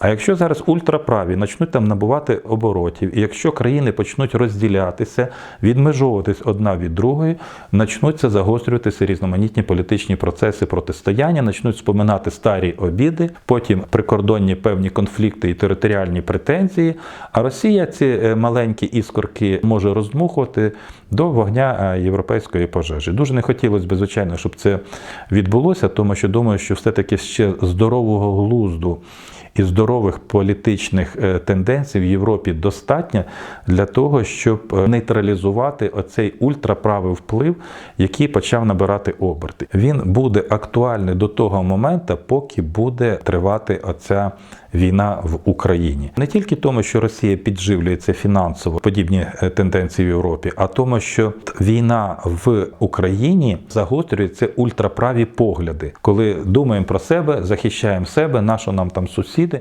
А якщо зараз ультраправі почнуть там набувати оборотів, і якщо країни почнуть розділятися, відмежовуватись одна від другої, почнуться загострюватися різноманітні політичні процеси протистояння, почнуть споминати старі обіди, потім прикордонні певні конфлікти і територіальні претензії. А Росія ці е, маленькі іскорки може роздмухувати до вогня е, європейської пожежі. Дуже не хотілося б, звичайно, щоб це відбулося, тому що думаю, що все-таки ще здорового глузду і здорових політичних е, тенденцій в Європі достатньо для того, щоб е, нейтралізувати оцей ультраправий вплив, який почав набирати оберти. Він буде актуальний до того моменту, поки буде тривати оця війна в Україні. Не тільки тому, що Росія підживлюється фінансово подібні е, тенденції в Європі, а тому, що війна в Україні загострюється ультраправі погляди, коли думаємо про себе, захищаємо себе, нашо нам там сусіди.